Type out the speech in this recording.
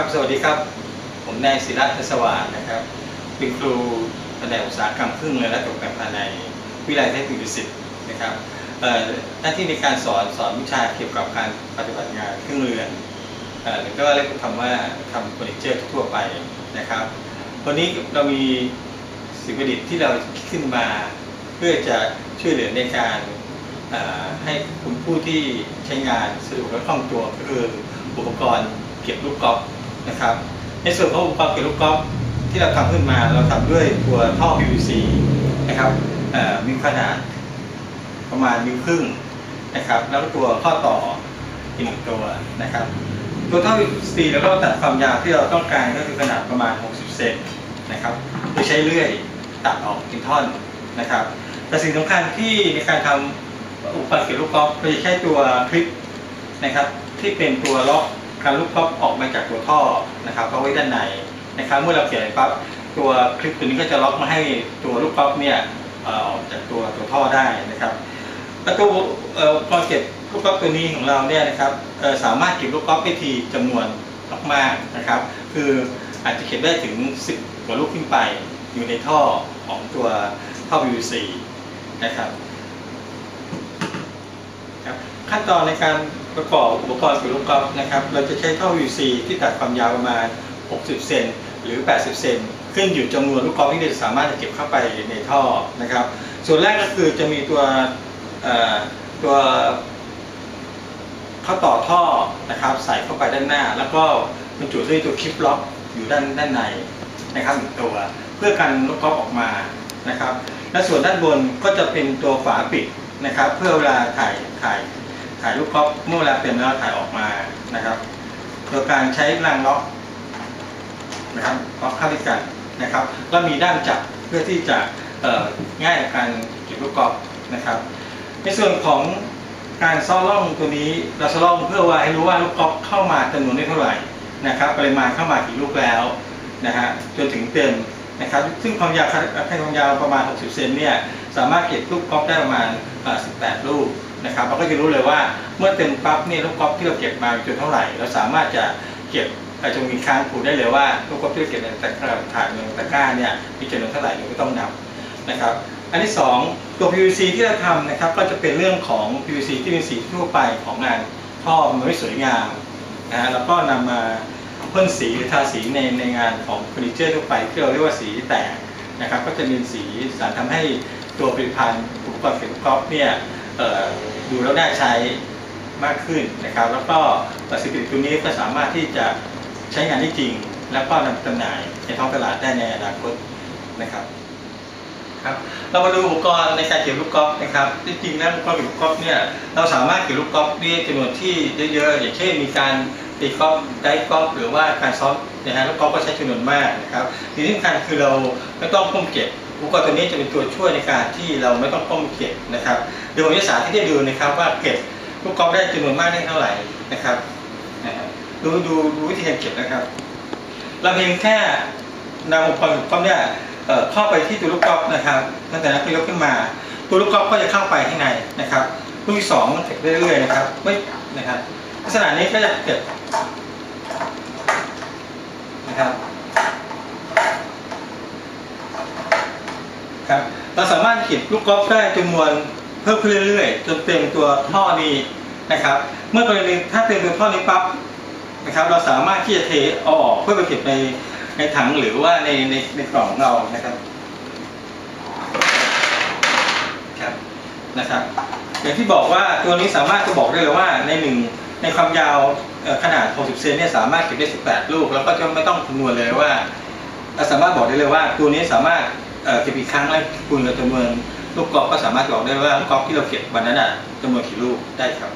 ครับ สวัสดีครับ ผมนายศิระทศวาสนะครับ เป็นครูแผนกอุตสาหกรรมเครื่องเรือนและตกแต่งภายในวิทยาลัยเทคนิคดุสิตนะครับหน้าที่ในการสอนสอนวิชาเกี่ยวกับการปฏิบัติงานเครื่องเรือนหรือก็เรียกคำว่าทำเฟอร์นิเจอร์ทั่วไปนะครับ วันนี้เรามีสิ่งประดิษฐ์ที่เราขึ้นมา เพื่อจะช่วยเหลือในการให้คุณผู้ที่ใช้งานสะดวกและคล่องตัวก็คืออุปกรณ์เก็บลูกกอล์ฟ นะครับ ในส่วนของอุปกรณ์เก็บลูกกอล์ฟที่เราทำขึ้นมาเราทำด้วยตัวท่อ PVC นะครับมีขนาดประมาณนิ้วครึ่งนะครับ แล้วตัวข้อต่ออีกหนึ่งตัวนะครับ ตัวท่อ PVC แล้วก็ตัดความยาวที่เราต้องการก็คือขนาดประมาณ 60 เซนนะครับโดยใช้เลื่อยตัดออกเป็นท่อนนะครับ แต่สิ่งสำคัญที่ในการทำอุปกรณ์เก็บลูกกอล์ฟเราจะใช้ตัวคลิปนะครับที่เป็นตัวล็อก การลูกกอล์ฟออกมาจากตัวท่อนะครับเอาไว้ด้านในนะครับเมื่อเราเขียนปั๊บตัวคลิปตัวนี้ก็จะล็อกมาให้ตัวลูกกอล์ฟเนี่ยออกจากตัวตัวท่อได้นะครับแล้วตัวเอ่ออุปกรณ์เก็บลูกกอล์ฟตัวนี้ของเราเนี่ยนะครับสามารถเก็บลูกกอล์ฟได้ทีจำนวนมากๆนะครับ คืออาจจะเก็บได้ถึง 10กว่าลูกขึ้นไปอยู่ในท่อของตัวท่อ PVC นะครับ ขั้นตอนในการประกอบอุปกรณ์เก็บลูกกอล์ฟนะครับ เราจะใช้ท่อ PVC ที่ตัดความยาวประมาณ 60 เซนหรือ 80 เซนขึ้นอยู่จำนวนลูกกอล์ฟที่เราสามารถจะเก็บเข้าไปในท่อนะครับ ส่วนแรกก็คือจะมีตัวตัวเข้าต่อท่อนะครับ ใส่เข้าไปด้านหน้า แล้วก็บรรจุด้วยตัวคลิปล็อกอยู่ด้านด้านในนะครับหนึ่งตัว เพื่อกันลูกกอล์ฟออกมานะครับ และส่วนด้านบนก็จะเป็นตัวฝาปิดนะครับ เพื่อเวลาถ่ายถ่าย ถ่ายลูกกอล์ฟเมื่อเวลาเป็นแล้วถ่ายออกมานะครับ โดยการใช้รางล็อกนะครับล็อกเข้าด้วยกันนะครับ แล้วมีด้ามจับเพื่อที่จะง่ายในการเก็บลูกกอล์ฟนะครับ ในส่วนของการซ่อล่องตัวนี้เราซ่อล่องเพื่อว่าให้รู้ว่าลูกกอล์ฟเข้ามาจำนวนได้เท่าไหร่นะครับปริมาณเข้ามากี่ลูกแล้วนะฮะจนถึงเต็มนะครับ ซึ่งความยาวให้ความยาวประมาณ 60 เซนเนี่ยสามารถเก็บลูกกอล์ฟได้ประมาณ 18 ลูก นะครับเราก็จะรู้เลยว่าเมื่อเต็มปั๊บเนี่ยลูกกอล์ฟที่เราเก็บมาจนเท่าไหร่ เราสามารถจะเก็บอาจจะมีค้างผูได้เลยว่าลูกกอล์ฟที่เราเก็บในตะกร้าถาดหนึ่งตะกร้าเนี่ยมีจำนวนเท่าไหร่เราก็ต้องนับนะครับอันที่ 2 ตัว PVC ที่เราทำนะครับก็จะเป็นเรื่องของ PVC ที่เป็นสีทั่วไปของงานท่อมันไม่สวยงามนะฮะแล้วก็นำมาพ่นสีหรือทาสีในในงานของเฟอร์นิเจอร์ทั่วไปที่เราเรียกว่าสีแตกนะครับก็จะมีสีสารทำให้ตัวผลิตภัณฑ์อุปกรณ์เก็บกอล์ฟเนี่ย ดูแล้วน่าใช้มากขึ้นนะครับ แล้วก็ประสิ่งผลิตตัวนี้ก็สามารถที่จะใช้งานได้จริง แล้วก็นำจำหน่ายในท้องตลาดได้ในอนาคตนะครับครับเรามาดูอุปกรณ์ในการเก็บลูกกอล์ฟนะครับจริงๆแล้วอุปกรณ์เก็บลูกกอล์ฟเนี่ยเราสามารถเก็บลูกกอล์ฟได้จำนวนที่เยอะๆอย่างเช่นมีการตีกอล์ฟได้กอล์ฟหรือว่าการซ้อมนะฮะลูกกอล์ฟก็ใช้จำนวนมากนะครับทีนี้สำคัญคือเราไม่ต้องก้มเก็บ อุปกรณ์ตัวนี้จะเป็นตัวช่วยในการที่เราไม่ต้องก้มเก็บนะครับเดี๋ยวผมจะสาธิตให้ดูนะครับว่าเก็บลูกกอล์ฟได้จำนวนมากได้เท่าไหร่นะครับดูดูดูวิธีการเก็บนะครับ เราเพียงแค่นำอุปกรณ์ลูกกอล์ฟเนี่ยเอ่อเข้าไปที่ตัวลูกกอล์ฟนะครับตั้งแต่นั้นก็ยกขึ้นมา ตัวลูกกอล์ฟก็จะเข้าไปข้างในนะครับลูกที่สองเก็บเรื่อยๆนะครับไม่นะครับลักษณะนี้ก็จะเก็บนะครับ ครับเราสามารถเก็บลูกกอล์ฟได้จำนวนเพิ่มขึ้นเรื่อยๆจนเต็มตัวท่อนี้นะครับ เมื่อกรณีถ้าเต็มตัวท่อนี้ปั๊บนะครับ เราสามารถที่จะเทออกเพื่อไปเก็บในในถังหรือว่าในในในกล่องเรานะครับครับนะครับ อย่างที่บอกว่าตัวนี้สามารถจะบอกได้เลยว่าในหนึ่งในความยาวขนาด 60 เซนเนี่ยสามารถเก็บได้ 18 ลูก แล้วก็จะไม่ต้องคำนวณเลยว่าเราสามารถบอกได้เลยว่าตัวนี้สามารถ จะมีครั้งแล้คุณกับจำนวนลูกกอล์ฟก็สามารถบอกได้ว่าลูกกอล์ฟที่เราเก็บวันนั้นอะจำนวนกี่ลูกได้ครับ